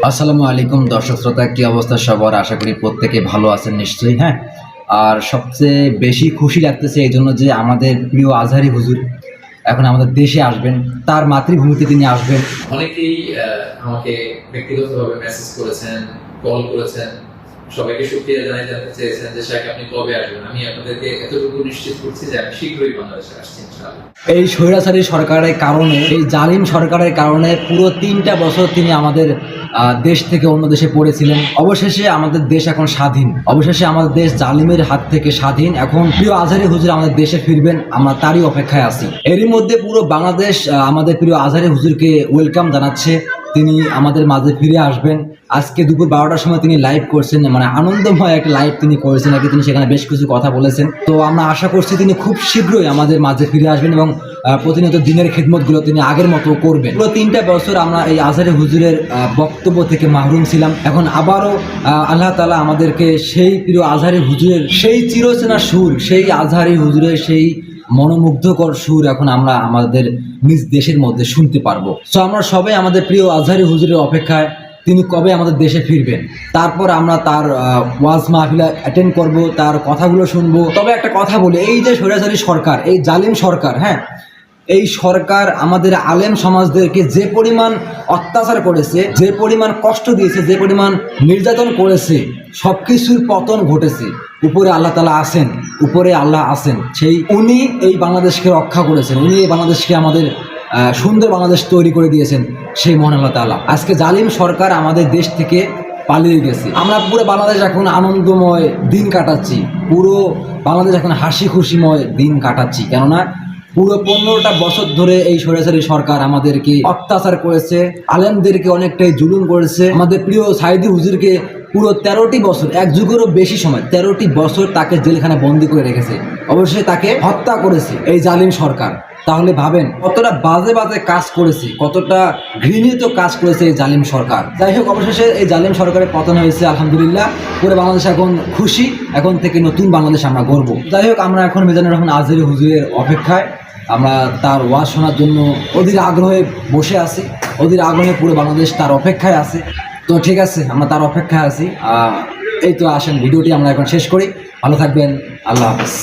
আসসালামু আলাইকুম দর্শক শ্রোতা, কি অবস্থা সবার? আশা করি প্রত্যেকে ভালো আছেন নিশ্চয়ই হ্যাঁ? আর সবচেয়ে বেশি খুশি লাগতেছে এই জন্য যে আমাদের প্রিয় আজহারি হুজুর এখন আমাদের দেশে আসবেন, তার মাতৃভূমিতে তিনি আসবেন। অনেকেই আমাকে ব্যক্তিগতভাবে মেসেজ করেছেন কল করেছেন। সবাইকে শুক্রিয়া জানাই জানতে চেয়েছেন যে শাক আপনি কবে আসবেন। আমি আপনাদেরকে এতটুকু নিশ্চিত করছি যে আমি শীঘ্রই বাংলাদেশে আসছি, ইনশাআল্লাহ। এই স্বৈরাচারী সরকারের কারণে, এই জালিম সরকারের কারণে পুরো তিনটা বছর তিনি আমাদের দেশ থেকে অন্য দেশে পড়েছিলেন। অবশেষে আমাদের দেশ এখন স্বাধীন। অবশেষে আমাদের দেশ জালিমের হাত থেকে স্বাধীন। এখন প্রিয় আজহারি হুজুর আমাদের দেশে ফিরবেন, আমরা তারই অপেক্ষায় আছি। এরই মধ্যে পুরো বাংলাদেশ আমাদের প্রিয় আজহারি হুজুরকে ওয়েলকাম জানাচ্ছে। তিনি আমাদের মাঝে ফিরে আসবেন। আজকে দুপুর বারোটার সময় তিনি লাইভ করছেন মানে আনন্দময় একটা লাইভ তিনি করেছেন আর কি। তিনি সেখানে বেশ কিছু কথা বলেছেন। তো আমরা আশা করছি তিনি খুব শীঘ্রই আমাদের মাঝে ফিরে আসবেন এবং প্রতিনিয়ত দিনের খেদমতগুলো তিনি আগের মতো করবেন। পুরো তিনটা বছর আমরা এই আজহারি হুজুরের বক্তব্য থেকে মাহরুম ছিলাম। এখন আবারও আল্লাহ তালা আমাদেরকে সেই প্রিয় আজহারি হুজুরের, সেই চিরচেনা সুর, সেই আজহারি হুজুরের, সেই মনোমুগ্ধকর সুর এখন আমরা আমাদের নিজ দেশের মধ্যে শুনতে পারব। তো আমরা সবাই আমাদের প্রিয় আজহারি হুজুরের অপেক্ষায়, তিনি কবে আমাদের দেশে ফিরবেন? তারপর আমরা তার ওয়াজ মাহফিলা অ্যাটেন্ড করব, তার কথাগুলো শুনব। তবে একটা কথা বলি, এই যে সরাসরি সরকার, এই জালিম সরকার হ্যাঁ এই সরকার আমাদের আলেম সমাজদেরকে যে পরিমাণ অত্যাচার করেছে, যে পরিমাণ কষ্ট দিয়েছে, যে পরিমাণ নির্যাতন করেছে সব কিছুর পতন ঘটেছে। উপরে আল্লাহ তালা আছেন, উপরে আল্লাহ আছেন। সেই উনি এই বাংলাদেশকে রক্ষা করেছেন, উনি এই বাংলাদেশকে আমাদের সুন্দর বাংলাদেশ তৈরি করে দিয়েছেন সেই মহান আল্লাহ তালা। আজকে জালিম সরকার আমাদের দেশ থেকে পালিয়ে গেছে। আমরা পুরো বাংলাদেশ এখন আনন্দময় দিন কাটাচ্ছি, পুরো বাংলাদেশ এখন হাসি খুশিময় দিন কাটাচ্ছি। কেননা পুরো পনেরোটা বছর ধরে এই সরাসরি সরকার আমাদেরকে অত্যাচার করেছে, আলেমদেরকে অনেকটাই জুলুম করেছে। আমাদের প্রিয় সাইদি হুজুরকে পুরো তেরোটি বছর, এক যুগেরও বেশি সময়, তেরোটি বছর তাকে জেলখানে বন্দি করে রেখেছে। অবশ্যই তাকে হত্যা করেছে এই জালিম সরকার। তাহলে ভাবেন, কতটা বাজে বাজে কাজ করেছে, কতটা ঘৃণিত কাজ করেছে এই জালিম সরকার। যাই হোক, অবশেষে এই জালিম সরকারের পতন হয়েছে, আলহামদুলিল্লাহ। পুরো বাংলাদেশ এখন খুশি, এখন থেকে নতুন বাংলাদেশ আমরা গর্ব যাই হোক, আমরা এখন মিজানুর রহমান আজহারি হুজুরের অপেক্ষায়। আমরা তার ওয়াজ শোনার জন্য অধীর আগ্রহে বসে আছি। অধীর আগ্রহে পুরো বাংলাদেশ তার অপেক্ষায় আছে। তো ঠিক আছে, আমরা তার অপেক্ষায় আছি। এই তো আসেন, ভিডিওটি আমরা এখন শেষ করি। ভালো থাকবেন, আল্লাহ হাফেজ।